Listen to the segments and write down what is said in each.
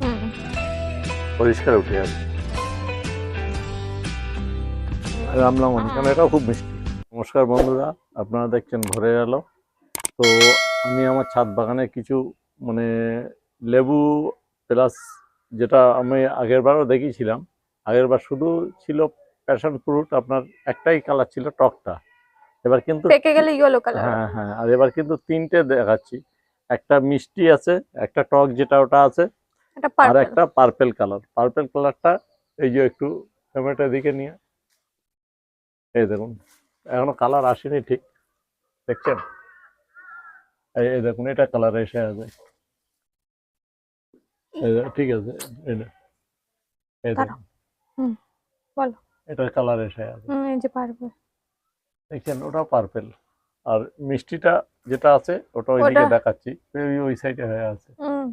হুম, পরিষ্কার উঠে আছে রামলামন কারণ এটাও খুব মিষ্টি। নমস্কার বন্ধুরা আপনারা দেখছেন ঘরে এলো তো আমি আমার ছাদ বাগানে কিছু মানে লেবু প্লাস যেটা আমি আগের বারও দেখিয়েছিলাম আগের বার শুধু ছিল প্যাশন ফ্রুট আপনার একটাই কালার ছিল টকটা। এবার কিন্তু পেকে গেলে ইয়েলো কালার হ্যাঁ হ্যাঁ আর এবার কিন্তু তিনটে দেখাচ্ছি। একটা মিষ্টি আছে একটা টক যেটা ওটা আছে এটা আর একটা পার্পেল কালার পার্পেল কালারটা এই যে একটু টমেটো দিকে নিয়ে। এই দেখুন এখনও কালার আসেনি ঠিক। দেখছেন? এই এই দেখুন এটা কালার এসে আছে। ঠিক আছে এই যে- এই দেখুন। এটা কালার এসে আছে। এই যে পার্পল দেখছেন ওটা পার্পেল আর মিষ্টিটা যেটা আছে ওটা ওইদিকে দেখাচ্ছি। ওই ওই সাইডে হয়ে আছে। হুম।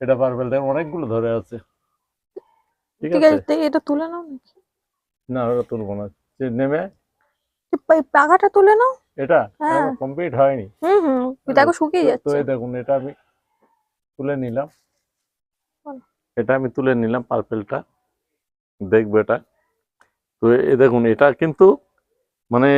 এটা পার্পেল দেখুন অনেকগুলো ধরে আছে। ঠিক ঠিক আছে এটা তুলে নাও না ওটা তুলবো না। যে নেমে? পাখাটা তুলে নাও। এটা? হ্যাঁ। কমপ্লিট হয়নি। হুম হুম দেখো শুকিয়ে তো- তো এই দেখুন এটা আমি তুলে নিলাম। এটা আমি তুলে নিলাম পার্পেলটা দেখবে এটা। তো এই দেখুন এটা কিন্তু মানে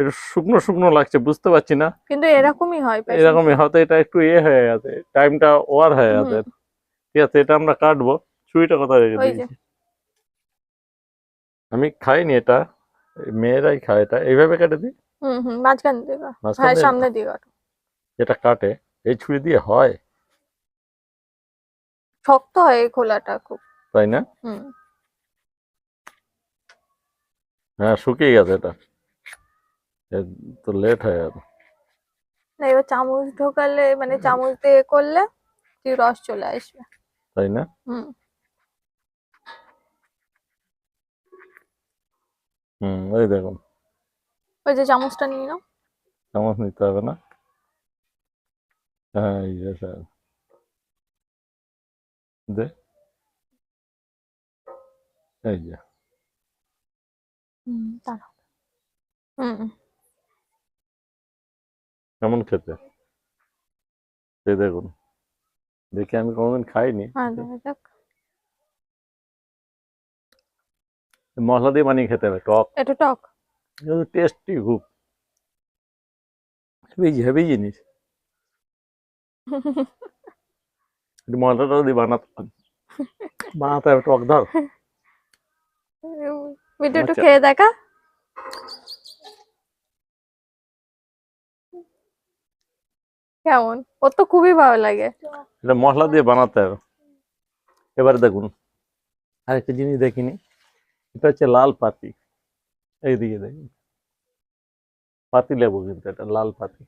এটা শুকনো শুকনো লাগছে বুঝতে পারছি না। কিন্তু এরকমই হয় এরকমই হয়তো এটা একটু ইয়ে হয়ে গেছে টাইমটা ওভার হয়ে। গেছে। ঠিক আছে এটা আমরা কাটবো। ছুরিটা কোথায় রেখে দিয়েছি? আমি খাইনি এটা মেয়েরাই খায় এটা। এইভাবে কেটে দিই? হুম হুম মাঝখান দিয়ে। মাঝখান হ্যাঁ দিয়ে? সামনে দিয়ে কাটো। যেটা কাটে। এই ছুরি দিয়ে হয়? শক্ত হয় এই খোলাটা খুব। তাই না? হুম। হ্যাঁ শুকিয়ে গেছে এটা। তো লেট হয়ে গেল। না এবার চামচ ঢোকালে মানে চামচ দিয়ে করলে কি রস চলে আসবে। তাই না? হুম। হুম ওই দেখুন। ওই যে চামচটা নিয়ে নাও। চামচ নিতে হবে না? হ্যাঁ এই যে স্যার। দে। এই যে। হুম দাঁড়াও। হুম হুম, কেমন খেতে? এই দেখুন। দেখি আমি কোনোদিন খাইনি। হ্যাঁ মশলা দিয়ে বানিয়ে খেতে হবে টক। একটু টক? টেস্টি খুব। হেভি হেভি জিনিস। মশলাটা দিয়ে বানাতে বানাতে হবে টক ধর। আচ্ছা। খেয়ে দেখা। কেমন? ওর তো খুবই ভালো লাগে। এটা মশলা দিয়ে বানাতে হবে। এবারে দেখুন। আরেকটা জিনিস দেখিনি। এটা হচ্ছে লাল পাতি। এইদিকে দেখুন। পাতি লেবু কিন্তু এটা লাল পাতি।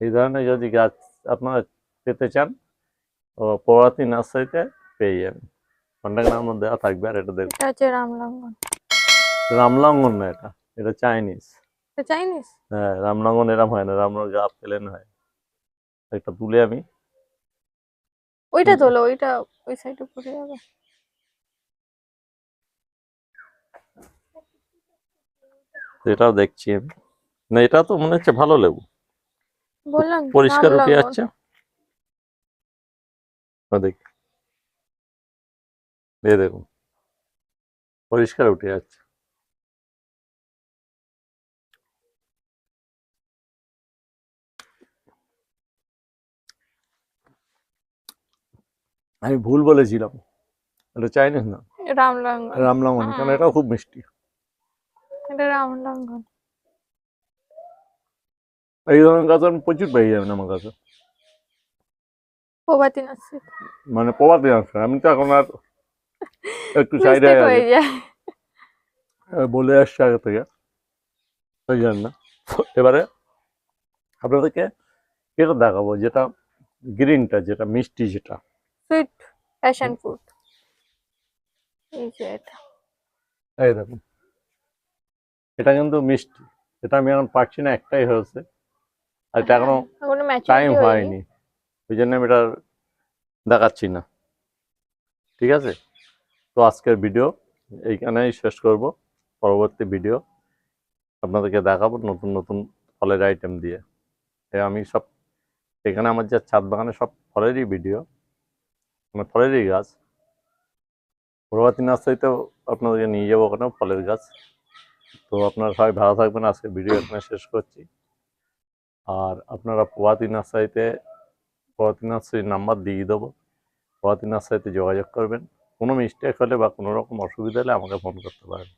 এই ধরনের যদি গাছ আপনারা পেতে চান ও পড়াতি নার্সারিতে পেয়ে যাবেন। কন্ট্যাক্ট নাম্বার দেওয়া থাকবে আর এটা দেখুন। এটা হচ্ছে রামলঙ্গন। রামলঙ্গন না এটা এটা চাইনিজ এটা চাইনিস? হ্যাঁ রামলঙ্গন এরম হয় না রামলঙ্গন গা প্লেন হয়। একটা তুলে আমি। ওইটা তোলো ওইটা ওই সাইডে পড়ে যাবে। এটাও দেখছি আমি। না এটা তো মনে হচ্ছে ভালো লেবু। বললাম পরিষ্কার উঠে। যাচ্ছে দেখ। দেখুন। পরিষ্কার উঠে যাচ্ছে আমি ভুল বলেছিলাম। এটা চাইনিজ না। রামলঙ্গন। রামলঙ্গন কারণ এটাও খুব মিষ্টি। এটা রামলঙ্গন। এই ধরনের গাছ আমি প্রচুর পেয়ে যাবেন আমার কাছে। প্রভাতী মানে প্রবাদী আছে আমি তো এখন আর একটু সাইডে বলে আসছে আগে থেকে। ওই জন্য। এবারে আপনাদেরকে এটা দেখাবো যেটা গ্রিনটা যেটা মিষ্টি যেটা। সুইট প্যাশন ফ্রুট এই যে এটা। এই দেখুন। এটা কিন্তু মিষ্টি। এটা আমি এখন পাচ্ছি না একটাই হয়েছে। আর এটা এখনও টাইম হয়নি। ওই জন্য আমি এটা দেখাচ্ছি না। ঠিক আছে? তো আজকের ভিডিও এইখানেই শেষ করব। পরবর্তী ভিডিও আপনাদেরকে দেখাবো নতুন নতুন ফলের আইটেম দিয়ে। আমি সব এখানে আমার যে ছাদ বাগানে সব ফলেরই ভিডিও মানে ফলেরই গাছ। প্রভাতী নার্সারিতেও আপনাদেরকে নিয়ে যাব ওখানে ফলের গাছ। তো আপনারা সবাই ভালো থাকবেন। আজকে ভিডিও এখানে শেষ করছি। আর আপনারা প্রভাতী নার্সারিতে প্রভাতী নার্সারির নাম্বার দিয়ে দেবো। প্রভাতী নার্সারিতে যোগাযোগ করবেন। কোনো মিস্টেক হলে বা কোনো রকম অসুবিধা হলে আমাকে ফোন করতে পারেন।